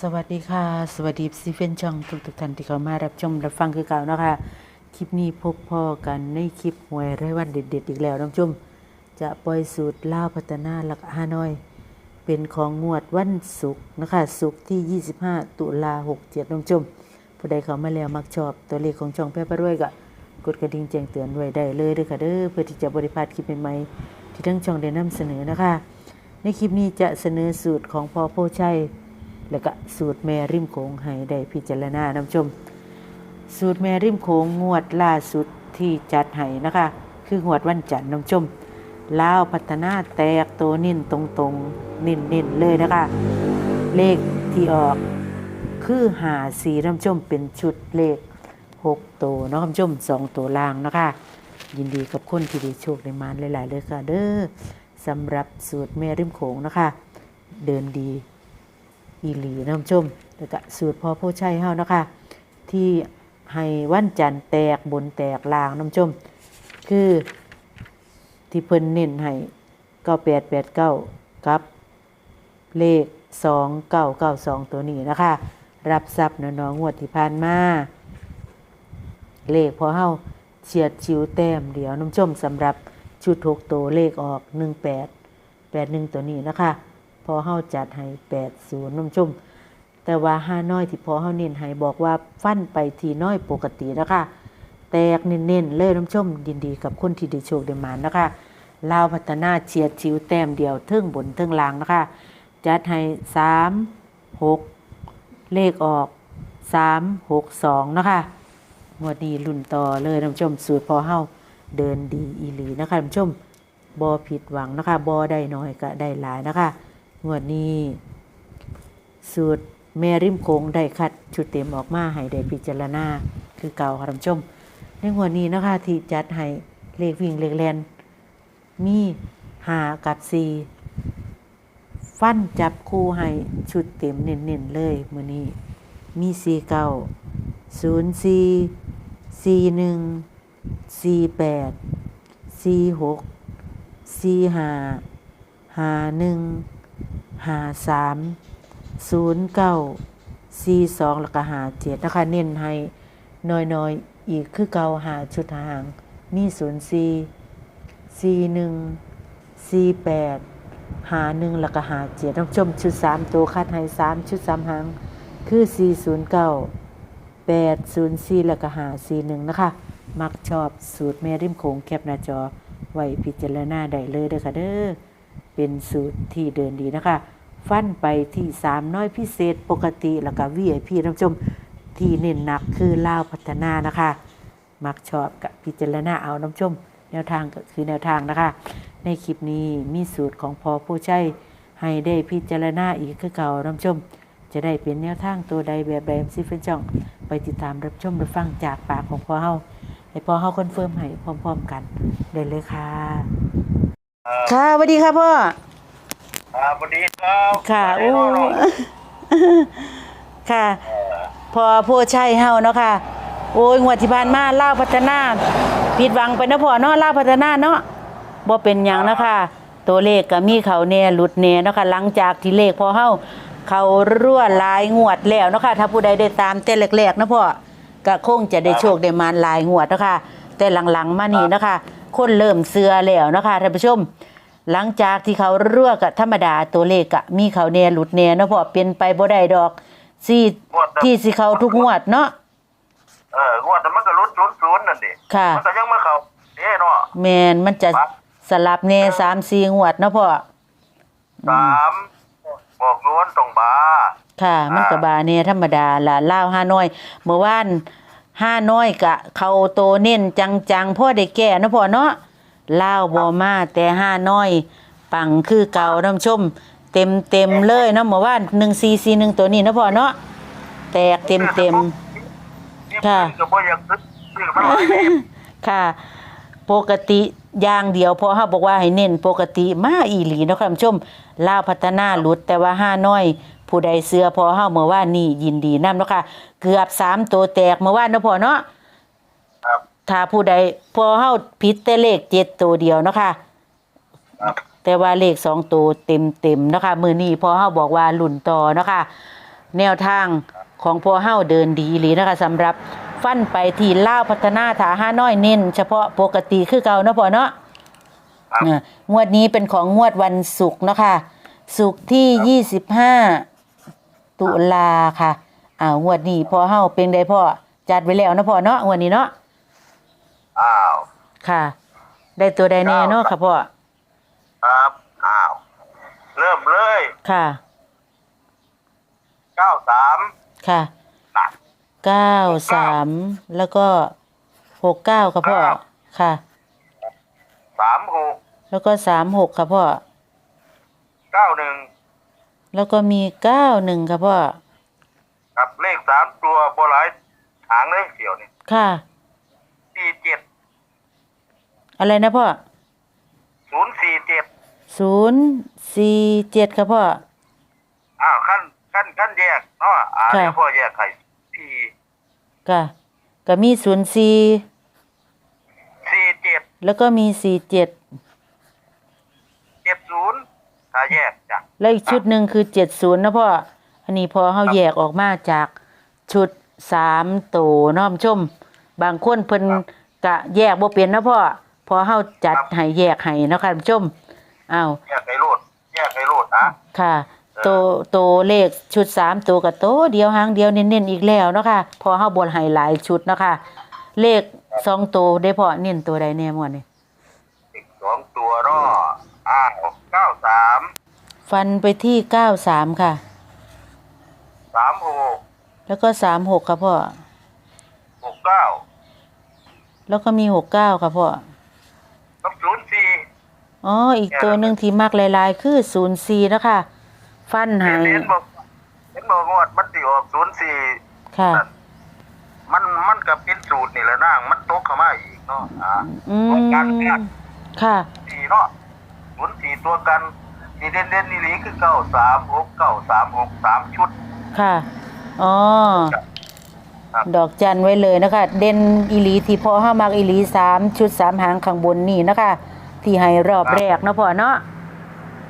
สวัสดีค่ะ สวัสดีซีเฟนช่องทุกทุกท่านที่เข้ามารับชมรับฟังคือเก่านะคะ คลิปนี้พบพ่อกันในคลิปหวยรายวันเด็ด ๆ อีกแล้วน้องชมจะปล่อยสูตรล่าพัฒนาหลักฮานอย เป็นของงวดวันศุกร์นะคะศุกร์ที่ 25 ตุลา67น้องชมผู้ใดเข้ามาแล้วมักชอบตัวเลขของช่องแพร่ประรวยก็กดกระดิ่งแจ้งเตือนไว้ได้เลยด้อค่ะเด้อเพื่อที่จะบริพาดคลิปใหม่ๆที่ทั้งช่องได้นำเสนอนะคะ ในคลิปนี้จะเสนอสูตรของพ่อโพชัย แล้วก็สูตรแม่ริมโขงให้ได้พิจารณานำชม สูตรแม่ริมโขงงวดล่าสุดที่จัดให้นะคะ คืองวดวันจันทร์นำชมลาวพัฒนาแตกตัวนิ่นตรงๆ นิ่นๆ เลยนะคะ เลขที่ออกคือหาสีน้ำชมเป็นชุดเลขหกตัวน้ำชมสองตัวล่างนะคะ ยินดีกับคนที่ได้โชคได้มานหลาย ๆ เลยค่ะ เด้อสำหรับสูตรแม่ริมโขงนะคะ เดินดี อีหลีน้ำชมแล้วก็สูตรพอผู้ใช้เฮานะคะ ที่ให้วันจันทร์แตกบนแตกลางน้ำชม คือที่เพิ่นเน้นให้9889กับ เลข2992ตัวนี้นะคะ รับทรัพย์น้องงวดที่ผ่านมาเลขพอเฮาเฉียดชิวแต้มเดี๋ยวน้ำชมสำหรับชุดหกตัวเลขออก18 81ตัวนี้นะคะ พอเฮาจัดให้80น้ำชุ่มแต่ว่าห้าน้อยที่พอเฮาเน้นให้บอกว่าฟันไปทีน้อยปกตินะคะแตกเน้นๆเลยน้ำชุ่มยินดีกับคนที่ได้โชคได้มานนะคะลาวพัฒนาเฉียดชิวแต้มเดียวเทิงบนเทิงล่างนะคะ จัดให้สามหกเลขออกสามหกสองนะคะงวดนี้รุ่นต่อเลยน้ำชมสูตรพอเฮาเดินดีอีหลีนะคะน้ำชมบอผิดหวังนะคะบอได้น้อยก็ได้หลายนะคะ งวดนี้สูตรแม่ริมโค้งได้คัดชุดเต็มออกมาให้ได้พิจารณาคือเก่าค่ะท่านผู้ชม ในหัวดนี้นะคะที่จัดให้เลขวิ่งเลขแลนมีหากับซีฟันจับคู่ให้ชุดเต็มเน้นๆเลยมื้อนี้มีสีเก้าศูนย์สี่สี่หนึ่งสี่แปดสี่หกสี่ห้าห้าหนึ่ง ห้าสามศูนย์เก้าสี่สองแล้วก็หาเจ็ดนะคะเน้นให้น้อยๆอีกคือเก่าหาชุดหาง มีศูนย์สี่สี่หนึ่งสี่แปดหาหนึ่งแล้วก็หาเจ็ดต้องชมชุดสามตัวคัดให้สามชุดสามหาง คือสี่ศูนย์เก้าแปดศูนย์สี่แล้วก็หาสี่หนึ่งนะคะ มักชอบสูตรแม่ริมโขงแคปหน้าจอ ไว้พิจารณาได้เลยเด้อค่ะเด้อ เป็นสูตรที่เดินดีนะคะ ฟันไปที่สามน้อยพิเศษปกติแล้วก็วีไอพีท่านผู้ชมที่เน้นหนักคือล่าวพัฒนานะคะ มักชอบกับพิจารณาเอาน้ำชม แนวทางก็คือแนวทางนะคะ ในคลิปนี้มีสูตรของพอผู้ใช้ให้ได้พิจารณาอีกคือเก่าน้ำชม จะได้เป็นแนวทางตัวใดแบบใดซิฟเฟนจ่อง ไปติดตามรับชมรับฟังจากปากของพอเฮาให้พ่อเฮาคอนเฟิร์มให้พร้อม ๆ กันได้เลยค่ะ ค่ะสวัสดีค่ะพ่อ ครับสวัสดีครับค่ะสโอ้วัสดีน้องค่ะ พอโพใช่เฮาเนาะค่ะ โอ้ยงวดที่ผ่านมาล่าวพัฒนาผิดหวังไปนะพ่อเนาะล่าวพัฒนาเนาะบ่เป็นหยังนะคะ ตัวเลขก็มีเขาแน่หลุดแน่เนาะค่ะหลังจากที่เลขพอเฮาเขารั่วหลายงวดแล้วเนาะค่ะถ้าผู้ใดได้ตามแต่แรกๆนะพ่อก็คงจะได้โชคได้มานหลายงวดเนาะค่ะแต่หลังๆมานี่เนาะค่ะ คนเริ่มเสือแล้วเนาะค่ะท่านผู้ชม หลังจากที่เขารั่วกะธรรมดาตัวเลขกะมีเขาแน่หลุดแน่เนาะเพราะเป็นไปบ่ได้ดอกซี่ที่สิเขาทุกงวดเนาะเอองวดนั้นมันก็ลุ้นศูนย์ศูนย์นั่นดิค่ะมันก็ยังมาเข้าเด้เนาะแมนมันจะสลับแน่สามสี่งวดเนาะพ่อสามบอกนวลตรงบาค่ะ มันก็บาแน่ธรรมดาล่ะล่าวห้าน้อย เมื่อวาน ห้าน้อยกะ เขาโตเน้นจังๆพ่อได้แก่เนาะพ่อเนาะล่าวบ่มาแต่ห้าน้อย ปังคือเก่าน้ำชม เต็มเต็มๆเลยเนาะเมื่อวานหนึ่งซีซีหนึ่งตัวนี้เนาะพ่อเนาะแตกเต็มเต็มๆนี่ค่ะก็บ่อยากซื้อซื้อมาหลายค่ะ ปกติอย่างเดียวพอเฮาบอกว่าให้เน้นปกติมาอีหลีเนาะครับท่านผู้ชมลาวพัฒนาหลุดแต่ว่าห้าน้อย ผู้ใดเสือพอเฮาเมื่อวานนี่ยินดีนํเนาะค่ะ เกือบสามตัวแตกเมื่อวานเนาะพอเนาะครับถ้าผู้ใดพอเฮาผิดแต่เลขเจ็ดตัวเดียวเนาะค่ะ ครับแต่ว่าเลขสองตัวเต็มเต็มๆเนาะคะมือนี้พอเฮาบอกว่าหลุ่นต่อเนาะคะแนวทางของพ่อเฮาเดินดีอีหลีนะคะสำหรับฟันไปที่ลาวพัฒนาถาห้าน้อยเน้น เฉพาะปกติคือเก่าเนาะพ่อเนาะครับอ่างวดนี้เป็นของงวดวันศุกร์เนาะค่ะศุกร์ที่ 25 ตุลาค่ะอ้าวงวดนี้พ่อเฮาเป็นไดพ่อจัดไว้แล้วเนาะพ่อเนาะงวดนี้เนาะอ้าวค่ะ ได้ตัวใดแน่เนาะค่ะพ่อครับอ้าวเริ่มเลยค่ะเก้าสามค่ะหนักเก้าสามแล้วก็หกเก้าค่ะพ่อครับค่ะสามหกแล้วก็สามหกค่ะพ่อเก้าหนึ่ง แล้วก็มีเก้าหนึ่งค่ะพ่อกับเลขสามตัวโบหลายหางเลยเสี่ยวนี่ค่ะ สี่เจ็ดอะไรนะพ่อศูนย์สี่เจ็ดศูนย์สี่เจ็ดค่ะพ่อ อ้าวขั้นขั้นขั้นแยกเนาะอ่าค่ะ เดี๋ยวพ่อแยกไข่สี่ค่ะก็มีศูนย์สี่สี่เจ็ดแล้วก็มีสี่เจ็ด เจ็ดศูนย์ถ้าแยกจ้ะ แล้วอีกชุดหนึ่งคือเจ็ดศูนย์นะพ่อ อันนี้พอเขาแยกออกมาจากชุดสามตัวเน้อมชม บางคนเพิ่นกะแยกบ่เป็นนะพ่อ พอเฮาจัดให้แยกให้เนาะค่ะท่านผู้ชมอ้าวแยกให้รูดแยกให้รูดนะค่ะโตโตวเลขชุดสามตัวกับโตวเดียวหางเดียวเน้นๆอีกแล้วเนาะค่ะ พอเฮาบนให้หลายชุดเนาะค่ะ เลขสองตัวได้พอเน้นตัวใดแน่ม่วนนี่อีกสองตัวเนาะอ้าวเก้าสาม ฟันไปที่เก้าสามค่ะ สามหกแล้วก็สามหกค่ะพ่อ หกเก้าแล้วก็มีหกเก้าค่ะพ่อกับศูนย์สี่อ๋อ อีกตัวหนึ่งที่มักหลาย ๆ คือศูนย์สี่นะคะ ฟันใหายเห็นบอกเห็นบอกงวดมันสิออกศูนย์สี่ค่ะ มันมันกับเป็นสูตรนี่แหละนางมันตกเข้ามาอีกเนาะอ่าอืตัวกันมเนี่ยค่ะ สี่เนาะศูนย์สี่ตัวกัน นี่เด่นเด่นๆนี่หลีคือเก้าสามหกเก้าสามหกสามชุด ค่ะ อ๋อ ครับ ดอกจันไว้เลยนะคะ เด่นอีหลีที่พอห้ามักอีหลีสามชุดสามหางข้างบนนี่นะคะ ที่ให้รอบแรกเนาะพ่อเนาะ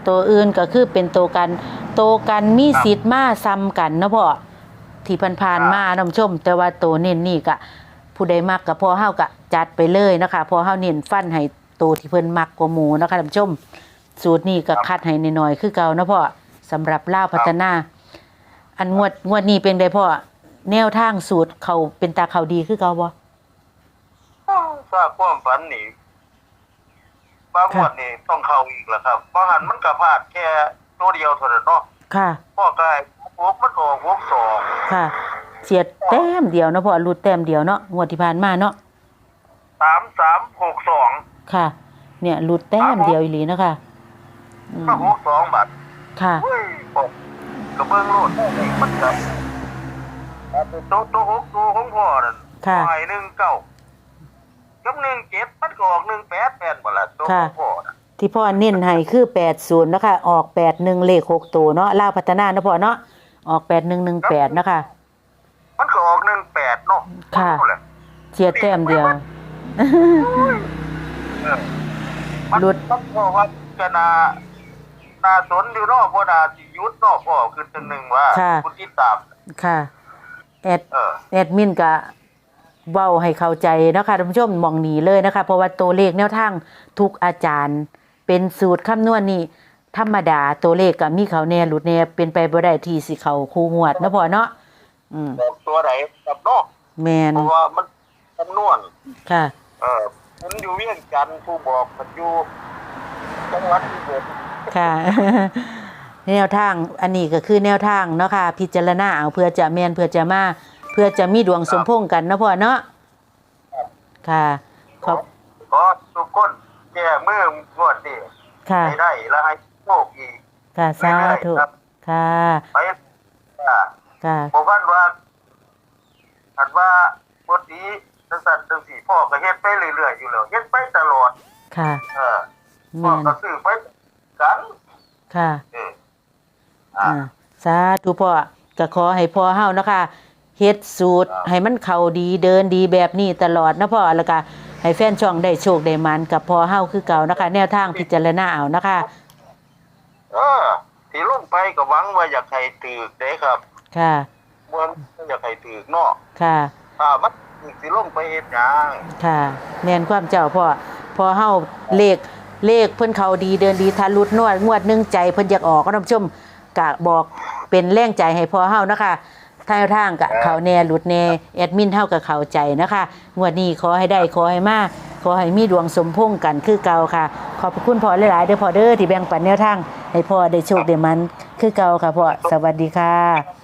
ตัวอื่นก็คือเป็นตัวกันตัวกันมีสิทธิ์มาซ้ำกันเนาะพ่อที่ผ่านๆมาน้ำชม แต่ว่าตัวเน้นนี่ก็ผู้ใดมักกับพ่อเฮาก็จัดไปเลยนะคะพอเฮาเน้นฟันให้ตัวที่เพิ่นมักกว่าหมูนะคะท่านผู้ชม สูตรนี้ก็คัดให้น้อยๆคือเก่าเนาะพ่อสำหรับล่าวพัฒนา อันงวดงวดนี้เป็นไดพ่อแนวทางสูตรเขาเป็นตาเขาดีคือเก่าบ่ทราบความฝันนี่บางงวดนี่ต้องเข้าอีกแล้วครับบางหันมันก็พลาดแค่ตัวเดียวเท่านั้นเนาะค่ะพ่อกายพวกมันออกพวกสองค่ะเฉียดแต้มเดียวเนาะพ่อหลุดแต้มเดียวเนาะงวดที่ผ่านมาเนาะสามสามหกสองค่ะ เนี่ยหลุดแต้มเดียวอีหลีเนาะค่ะ อืมถ้าหกสองบาทค่ะเฮ้ยบอกกระเบื้องโลดมันกับตัวตัวหกตัวของพ่อนั่นค่ะหอยหนึ่งเก้ากับหนึ่งเจ็ดมันก็ออกหนึ่งแปดแปดบ่ละตัวขค่ะ องพ่อน่ะที่พ่อเน้นให้คือ80เนาะค่ะออก81เลข6ตัวเนาะล่าวพัฒนาเนาะพ่อเนาะออก8118นะคะ มันก็ออกหนึ่งแปดเนาะค่ะ นั่นแหละเฉียดแต้มเดียว เออมันหลุดต้องพ่อว่าจะนา นาสนอยู่เนอกพ่อนาสิยุทธเนอกพ่อคือจังหนึ่งว่าค่ะ คุณติดตามค่ะแอดเออ แอดมินก็เว้าให้เข้าใจนะคะท่านผู้ชมมองหนีเลยนะคะ เพราะว่าตัวเลขแนวทางทุกอาจารย์ เป็นสูตรคำนวณนี่ธรรมดาตัวเลขก็มีเขาแน่หลุดแน่เป็นไปบ่ได้ที่สิเขาคู่งวดเนาะพ่อเนาะอืมบอกตัวไหนกับนอกแมนเพราะว่ามันคำนวณค่ะ เออผมอยู่เวียงจันทน์ผู้บอกมันอยู่ จังหวัดที่เกิดค่ะ แนวทางอันนี้ก็คือแนวทางเนาะค่ะ พิจารณาเอาเพื่อจะแมนเพื่อจะมา เพื่อจะมีดวงสมพงษ์กันเนาะพ่อเนาะค่ะขอบขอทุกคนแก้มืองวดนี่ค่ะให้ได้และให้โชคอีกค่ะสาธุครับค่ะไปอ่าค่ะบอกว่าว่าอันว่าบทนี้จังสันจังสีพ่อก็เฮ็ดไปเรื่อยๆอยู่แล้วเฮ็ดไปตลอดค่ะ เออแม พ่อนก็ซื้อไปกันค่ะเอออ่าอ่าสาธุพ่อก็ขอให้พ่อเฮานะคะเฮ็ดสูตรครับให้มันเข้าดีเดินดีแบบนี้ตลอดนะพ่อแล้วก็ให้แฟนช่องได้โชคได้มันกับพ่อเฮาคือเก่านะคะ แนวทางพิจารณาเอานะคะเออที่ลงไปก็หวังว่าอยากให้ถือเด้ครับ ค่ะบ่อยากให้ถือเนาะค่ะถ้ามันถือสิลงไปเฮ็ดหยังค่ะแม่นความเจ้าพ่อพอเฮาเลข เลขเพิ่อนเขาดีเดินดีทะลุนวดงวดนึงใจเพิ่อนอยากออกก็ท่านผู้ชมกะบอกเป็นแรงใจให้พอเฮานะคะท่าทางกะเขาแน่หลุดแน่แอดมินเฮากับเขาใจนะคะงวดนี้ขอให้ได้ขอให้มากขอให้มีดวงสมพงกันคือเก่าค่ะ ขอบคุณพ่อหลายๆเด้อพ่อเด้อที่แบ่งปันแนวทางให้พ่อได้โชคได้มันคือเก่าค่ะพ่อสวัสดีค่ะ